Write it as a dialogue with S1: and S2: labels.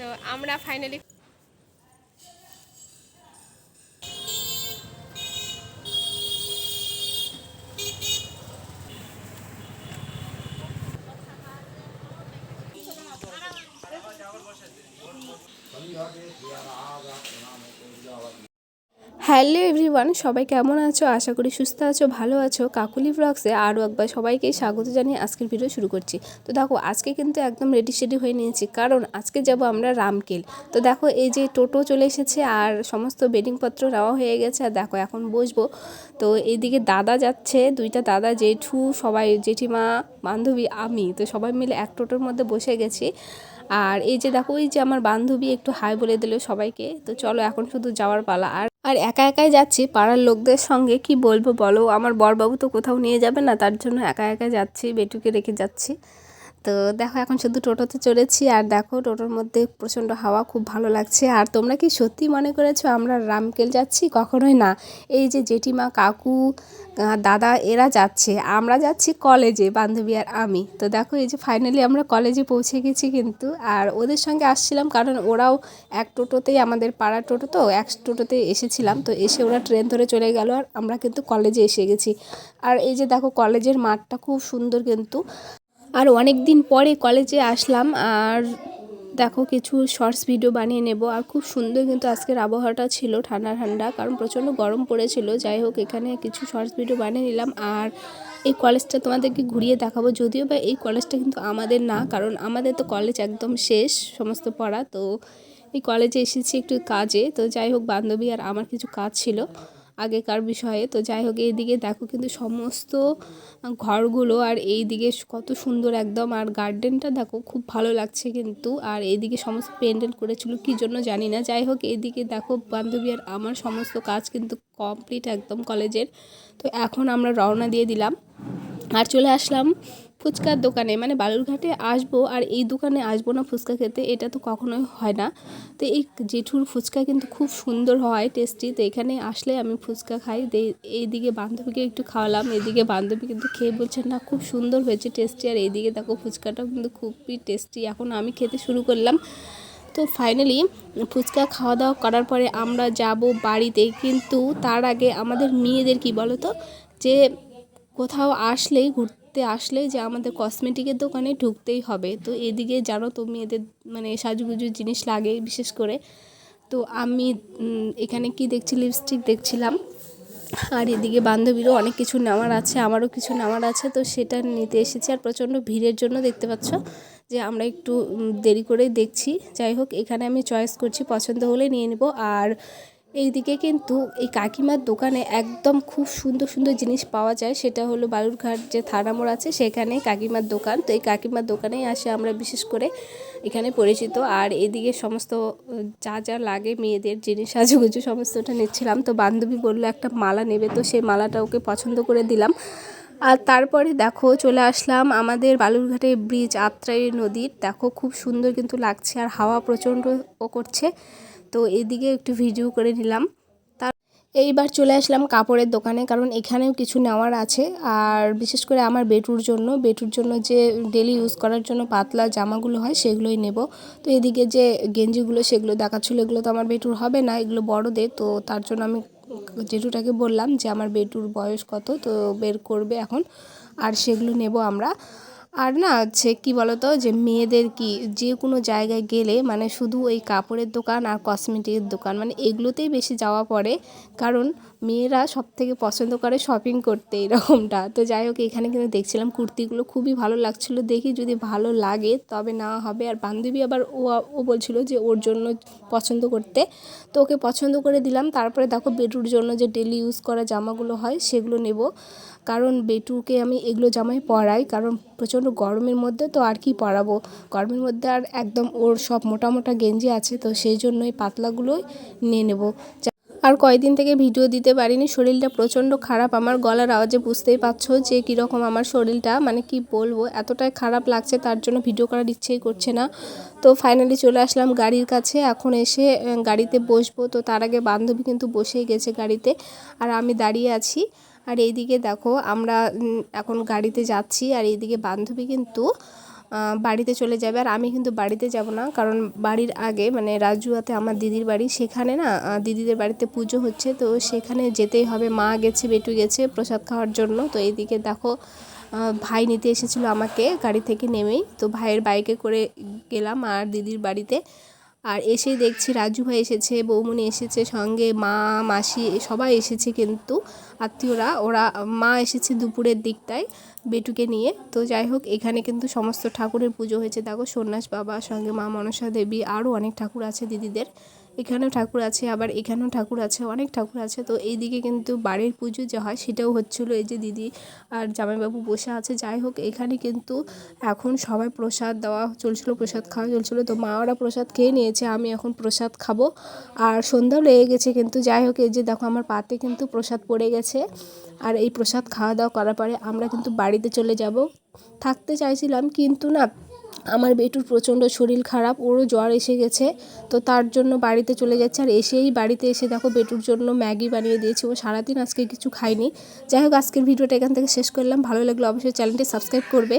S1: তো আমরা finally hello everyone, সবাই কেমন আছো? আশা করি সুস্থ আছো, ভালো আছো। কাকুলি ব্লগসে আরও একবার সবাইকে স্বাগত জানিয়ে আজকের ভিডিও শুরু করছি। তো দেখো, আজকে কিন্তু একদম রেডি শেডি হয়ে নিয়েছি। কারণ আজকে যাব আমরা রামকেল। তো দেখো, এই যে টোটো চলে এসেছে আর সমস্ত বেডিংপত্র নেওয়া হয়ে গেছে। আর দেখো, এখন বসবো। তো এইদিকে দাদা যাচ্ছে, দুইটা দাদা, জেঠু, সবাই জেঠিমা, বান্ধবী, আমি। তো সবাই মিলে এক টোটোর মধ্যে বসে গেছি। আর এই যে দেখো এই যে আমার বান্ধবী একটু হাই বলে দিল সবাইকে। তো চলো, এখন শুধু যাওয়ার পালা। আর আর একা একাই যাচ্ছি, পাড়ার লোকদের সঙ্গে কি বলব বলো? আমার বরবাবু তো কোথাও নিয়ে যাবে না, তার জন্য একা একা যাচ্ছি, বেটুকে রেখে যাচ্ছি। তো দেখো, এখন শুধু টোটোতে চড়েছি আর দেখো, টোটোর মধ্যে প্রচণ্ড হাওয়া, খুব ভালো লাগছে। আর তোমরা কি সত্যি মনে করেছ আমরা রামকেল যাচ্ছি? কখনোই না। এই যে জেঠিমা, কাকু দাদা, এরা যাচ্ছে। আমরা যাচ্ছি কলেজে, বান্ধবী আর আমি। তো দেখো, এই যে ফাইনালি আমরা কলেজে পৌঁছে গেছি কিন্তু। আর ওদের সঙ্গে আসছিলাম কারণ ওরাও এক টোটোতেই, আমাদের পাড়ার টোটো তো, এক টোটোতে এসেছিলাম। তো এসে ওরা ট্রেন ধরে চলে গেল আর আমরা কিন্তু কলেজে এসে গেছি। আর এই যে দেখো, কলেজের মাঠটা খুব সুন্দর কিন্তু। আর অনেক দিন পরে কলেজে আসলাম, আর দেখো কিছু শর্টস ভিডিও বানিয়ে নেব। আর খুব সুন্দর কিন্তু আজকের আবহাওয়াটা ছিল ঠান্ডা ঠান্ডা, কারণ প্রচণ্ড গরম পড়েছিল। যাই হোক, এখানে কিছু শর্টস ভিডিও বানিয়ে নিলাম। আর এই কলেজটা তোমাদেরকে ঘুরিয়ে দেখাবো। যদিও বা এই কলেজটা কিন্তু আমাদের না, কারণ আমাদের তো কলেজ একদম শেষ, সমস্ত পড়া। তো এই কলেজে এসেছি একটু কাজে। তো যাই হোক, বান্ধবী আর আমার কিছু কাজ ছিল। আগেকার বিষয়ে। তো যাই হোক এইদিকে দেখো কিন্তু সমস্ত ঘরগুলো আর এই দিকে কত সুন্দর একদম। আর গার্ডেনটা দেখো, খুব ভালো লাগছে কিন্তু। আর এইদিকে সমস্ত পেন্ডেল করেছিল, কি জন্য জানি না। যাই হোক এইদিকে দেখো, বান্ধবী আর আমার সমস্ত কাজ কিন্তু কমপ্লিট একদম কলেজের তো এখন আমরা রওনা দিয়ে দিলাম। আর চলে আসলাম ফুচকার দোকানে মানে বালুরঘাটে আসব আর এই দোকানে আসব না ফুচকা খেতে, এটা তো কখনোই হয় না। তো এই জেঠুর ফুচকা কিন্তু খুব সুন্দর হয় টেস্টি তো এখানে আসলে আমি ফুচকা খাই। এইদিকে বান্ধবীকে একটু খাওয়ালাম এদিকে বান্ধবী কিন্তু খেয়ে বলছেন না, খুব সুন্দর হয়েছে টেস্টি আর এইদিকে দেখো ফুচকাটাও কিন্তু খুবই টেস্টি এখন আমি খেতে শুরু করলাম। তো ফাইনালি ফুচকা খাওয়া দাওয়া করার পরে আমরা যাব বাড়িতে। কিন্তু তার আগে আমাদের মেয়েদের কি বলো তো যে কোথাও আসলেই ঘুরতে আসলেই যে আমাদের কসমেটিকের দোকানে ঢুকতেই হবে। তো এদিকে জানো তো মেয়েদের মানে সাজুগুজু জিনিস লাগে বিশেষ করে। তো আমি এখানে কি দেখছি? লিপস্টিক দেখছিলাম। আর এদিকে বান্ধবীরও অনেক কিছু নেওয়ার আছে, আমারও কিছু নেওয়ার আছে। তো সেটা নিতে এসেছি আর প্রচণ্ড ভিড়ের জন্য দেখতে পাচ্ছ যে আমরা একটু দেরি করে দেখছি। যাই হোক, এখানে আমি চয়েস করছি, পছন্দ হলে নিয়ে নেব। আর এইদিকে কিন্তু এই কাকিমার দোকানে একদম খুব সুন্দর সুন্দর জিনিস পাওয়া যায়। সেটা হলো বালুরঘাট যে থানা মোড় আছে, সেখানে কাকিমার দোকান। তো এই কাকিমার দোকানেই আসে আমরা বিশেষ করে এখানে পরিচিত। আর এদিকে সমস্ত, যা যা লাগে মেয়েদের জিনিস, সাজুগুজু সমস্তটা নিচ্ছিলাম। তো বান্ধবী বলল একটা মালা নেবে, তো সেই মালাটা ওকে পছন্দ করে দিলাম। আর তারপরে দেখো চলে আসলাম আমাদের বালুরঘাটে ব্রিজ আত্রাই নদীর। দেখো খুব সুন্দর কিন্তু লাগছে আর হাওয়া প্রচণ্ড ও করছে। তো এদিকে একটু ভিডিও করে নিলাম। তার এইবার চলে আসলাম কাপড়ের দোকানে, কারণ এখানেও কিছু নেওয়ার আছে। আর বিশেষ করে আমার বেটুর জন্য বেটুর জন্য যে ডেলি ইউজ করার জন্য পাতলা জামাগুলো হয়, সেগুলোই নেব। তো এদিকে যে গেঞ্জিগুলো, সেগুলো দেখাচ্ছিলো, এগুলো তো আমার বেটুর হবে না, এগুলো বড়দের। তো তার জন্য আমি জেঠুটাকে বললাম যে আমার বেটুর বয়স কত, তো বের করবে এখন। আর সেগুলো নেব আমরা। আর না হচ্ছে কী বলতো যে মেয়েদের কি যে কোনো জায়গায় গেলে মানে শুধু ওই কাপড়ের দোকান আর কসমেটিকের দোকান মানে এগুলোতেই বেশি যাওয়া পড়ে। কারণ মেয়েরা সব থেকে পছন্দ করে শপিং করতে এরকমটা। তো যাই হোক, এখানে কিন্তু দেখছিলাম কুর্তিগুলো খুবই ভালো লাগছিল। দেখি যদি ভালো লাগে তবে না হবে। আর বান্ধবী আবার ও ও বলছিল যে ওর জন্য পছন্দ করতে। তো ওকে পছন্দ করে দিলাম। তারপরে দেখো বেটুর জন্য যে ডেলি ইউজ করা জামাগুলো হয় সেগুলো নেব। কারণ বেটুকে আমি এগুলো জামাই পরাই। কারণ প্রচণ্ড গরমের মধ্যে তো আর কি পরাবো। গরমের মধ্যে আর একদম ওর সব মোটা মোটা গেঞ্জি আছে, তো সেই জন্য এই পাতলাগুলোই নিয়ে নেব। আর কয়েকদিন থেকে ভিডিও দিতে পারিনি, শরীরটা প্রচণ্ড খারাপ। আমার গলার আওয়াজে বুঝতেই পারছ যে কীরকম আমার শরীরটা মানে কি বলব, এতটাই খারাপ লাগছে, তার জন্য ভিডিও করার ইচ্ছেই করছে না। তো ফাইনালি চলে আসলাম গাড়ির কাছে, এখন এসে গাড়িতে বসবো। তো তার আগে বান্ধবী কিন্তু বসেই গেছে গাড়িতে। আর আমি দাঁড়িয়ে আছি। আর এইদিকে দেখো, আমরা এখন গাড়িতে যাচ্ছি আর এইদিকে বান্ধবী কিন্তু বাড়িতে চলে যাবে। আর আমি কিন্তু বাড়িতে যাব না, কারণ বাড়ির আগে মানে রাজুয়াতে আমার দিদির বাড়ি, সেখানে না দিদিদের বাড়িতে পুজো হচ্ছে। তো সেখানে যেতেই হবে। মা গেছে, বেটু গেছে প্রসাদ খাওয়ার জন্য। তো এইদিকে দেখো ভাই নিতে এসেছিল আমাকে, গাড়ি থেকে নেমেই। তো ভাইয়ের বাইকে করে গেলাম আর দিদির বাড়িতে। আর এসেই দেখছি রাজু ভাই এসেছে, বৌমনি এসেছে, সঙ্গে মা, মাসি সবাই এসেছে কিন্তু আত্মীয়রা। ওরা, মা এসেছে দুপুরের দিকটায় বেটুকে নিয়ে। তো যাই হোক, এখানে কিন্তু সমস্ত ঠাকুরের পুজো হয়েছে। দেখো সন্ন্যাস বাবা, সঙ্গে মা মনসা দেবী, আরও অনেক ঠাকুর আছে দিদিদের। এখানেও ঠাকুর আছে, আবার এখানেও ঠাকুর আছে, অনেক ঠাকুর আছে। তো এইদিকে কিন্তু বাড়ির পুজো যে হয় সেটাও হচ্ছিল এই যে দিদি আর জামাইবাবু বসে আছে। যাই হোক, এখানে কিন্তু এখন সবাই প্রসাদ দেওয়া চলছিল, প্রসাদ খাওয়া চলছিল। তো মা ওরা প্রসাদ খেয়ে নিয়েছে, আমি এখন প্রসাদ খাব। আর সন্ধ্যাও লেগে গেছে কিন্তু, যাই হোক, এই যে দেখো আমার পাতে কিন্তু প্রসাদ পড়ে গেছে। আর এই প্রসাদ খাওয়া দাওয়া করার পরে আমরা কিন্তু বাড়িতে চলে যাব। থাকতে চাইছিলাম কিন্তু না আমার বেটুর প্রচণ্ড শরীর খারাপ, ওরও জ্বর এসে গেছে, তো তার জন্য বাড়িতে চলে যাচ্ছে। আর এসেই বাড়িতে এসে দেখো বেটুর জন্য ম্যাগি বানিয়ে দিয়েছি। ও সারাদিন আজকে কিছু খায়নি। যাই হোক, আজকের ভিডিওটা এখান থেকে শেষ করলাম। ভালো লাগল অবশ্যই চ্যানেলটি সাবস্ক্রাইব করবে।